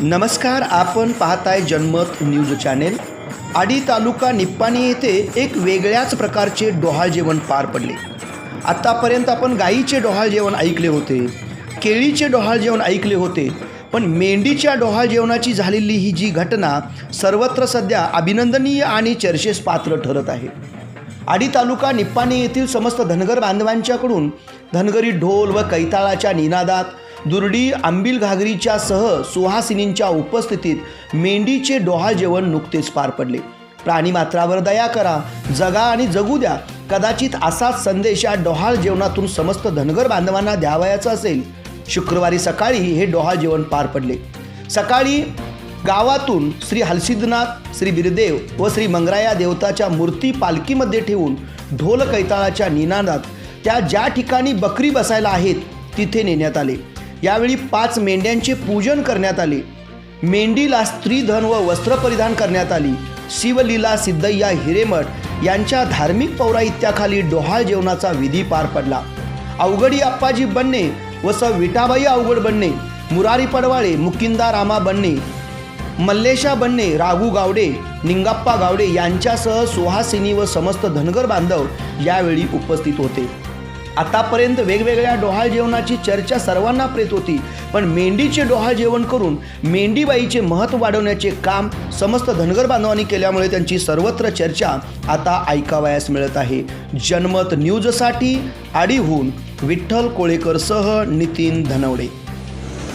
नमस्कार आपण पाहताय जनमत न्यूज चॅनेल. आडी तालुका निप्पाणी येथे एक वेगळ्याच प्रकारचे डोहाळ जेवण पार पडले. आत्तापर्यंत आपण गाईचे डोहाळ जेवण ऐकले होते केळीचे डोहाळ जेवण ऐकले होते पण मेंढीच्या डोहाळ जेवणाची झालेली ही जी घटना सर्वत्र सध्या अभिनंदनीय आणि चर्चेस पात्र ठरत आहे. आडी तालुका निप्पाणी येथील समस्त धनगर बांधवांच्याकडून धनगरी ढोल व कैताळाच्या निनादात दुर्डी आंबील घागरीच्या सह सुहासिनींच्या उपस्थितीत मेंढीचे डोहाळ जेवण नुकतेच पार पडले. प्राणीमात्रावर दया करा जगा आणि जगू द्या. कदाचित असाच संदेश या डोहाळ जेवणातून समस्त धनगर बांधवांना द्यावयाचा असेल. शुक्रवारी सकाळी हे डोहाळ जेवण पार पडले. सकाळी गावातून श्री हलसिद्धनाथ श्री बिरदेव व श्री मंगराया देवताच्या मूर्ती पालखीमध्ये ठेवून ढोल कैताळाच्या निनादात त्या ज्या ठिकाणी बकरी बसायला आहेत तिथे नेण्यात आले. यावेळी पाच मेंढ्यांचे पूजन करण्यात आले. मेंढीला स्त्रीधन व वस्त्र परिधान करण्यात आली. शिवलीला सिद्धय्या हिरेमठ यांच्या धार्मिक पौराहित्याखाली डोहाळ जेवणाचा विधी पार पडला. अवघडी आप्पाजी बन्ने व स विटाबाई अवघड बन्ने मुरारी पडवाळे मुकिंदा रामा बन्ने मल्लेशा बन्ने राघू गावडे निंगाप्पा गावडे यांच्यासह सुहासिनी व समस्त धनगर बांधव यावेळी उपस्थित होते. आतापर्यंत वेगवेगळ्या डोहाळ जेवणाची चर्चा सर्वांना प्रेत होती पण मेंढीचे डोहाळ जेवण करून मेंढीबाईचे महत्त्व वाढवण्याचे काम समस्त धनगर बांधवांनी केल्यामुळे त्यांची सर्वत्र चर्चा आता ऐकावयास मिळत आहे. जनमत न्यूजसाठी आडीहून विठ्ठल कोळेकरसह नितीन धनवडे.